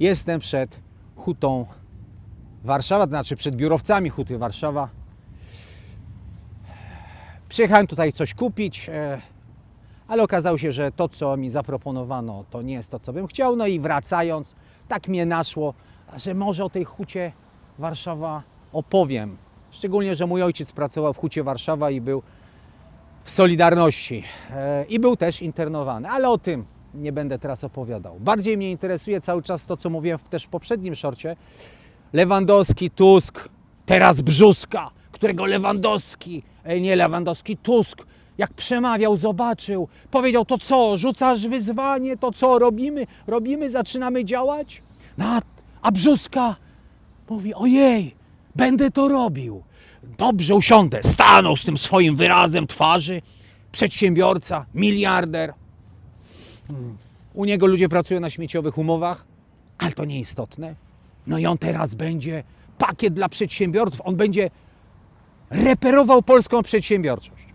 Jestem przed hutą Warszawa, to znaczy przed biurowcami huty Warszawa. Przyjechałem tutaj coś kupić, e, ale okazało się, że to, co mi zaproponowano, to nie jest to, co bym chciał. No i wracając, tak mnie naszło, że może o tej hucie Warszawa opowiem. Szczególnie, że mój ojciec pracował w hucie Warszawa i był w Solidarności e, i był też internowany, ale o tym nie będę teraz opowiadał. Bardziej mnie interesuje cały czas to, co mówiłem też w poprzednim szorcie. Lewandowski, Tusk, teraz Brzuska, którego Lewandowski, e, nie Lewandowski, Tusk, jak przemawiał, zobaczył, powiedział to co, rzucasz wyzwanie, to co, robimy, robimy, zaczynamy działać? No, a- a Brzuska mówi, ojej, będę to robił. Dobrze, usiądę, stanął z tym swoim wyrazem twarzy, przedsiębiorca, miliarder. U niego ludzie pracują na śmieciowych umowach, ale to nieistotne. No i on teraz będzie pakiet dla przedsiębiorców, on będzie reperował polską przedsiębiorczość.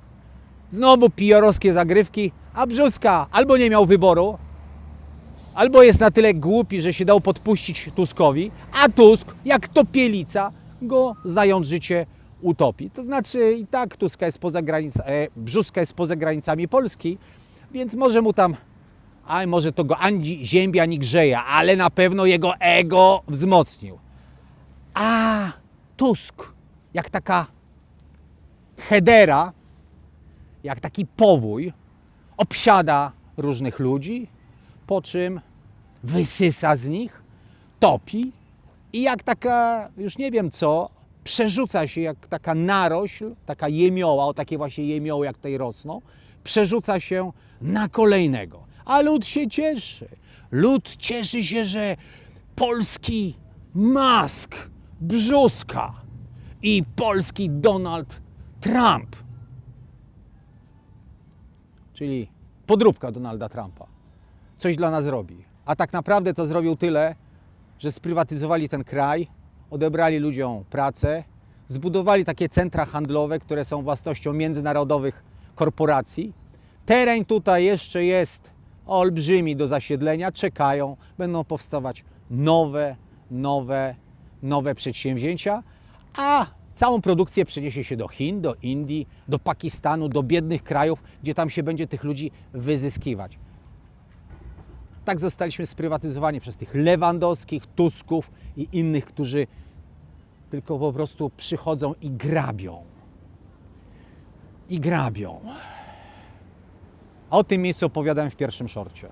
Znowu PR-owskie zagrywki, a Brzuska albo nie miał wyboru, albo jest na tyle głupi, że się dał podpuścić Tuskowi, a Tusk, jak topielica, go znając życie utopi. To znaczy i tak Tuska jest poza granica, e, Brzuska jest poza granicami Polski, więc może mu tam, a może to go ani ziębi, ani grzeje, ale na pewno jego ego wzmocnił. A Tusk, jak taka hedera, jak taki powój, obsiada różnych ludzi, po czym wysysa z nich, topi i jak taka, już nie wiem co, przerzuca się jak taka narośl, taka jemioła, o takie właśnie jemioły jak tutaj rosną, przerzuca się na kolejnego. A lud się cieszy. Lud cieszy się, że polski Musk, Brzuska i polski Donald Trump, czyli podróbka Donalda Trumpa, coś dla nas robi. A tak naprawdę to zrobił tyle, że sprywatyzowali ten kraj, odebrali ludziom pracę, zbudowali takie centra handlowe, które są własnością międzynarodowych korporacji. Teren tutaj jeszcze jest olbrzymi do zasiedlenia, czekają, będą powstawać nowe, nowe, nowe przedsięwzięcia, a całą produkcję przeniesie się do Chin, do Indii, do Pakistanu, do biednych krajów, gdzie tam się będzie tych ludzi wyzyskiwać. Tak zostaliśmy sprywatyzowani przez tych Lewandowskich, Tusków i innych, którzy tylko po prostu przychodzą i grabią. I grabią. O tym miejscu opowiadałem w pierwszym szorcie.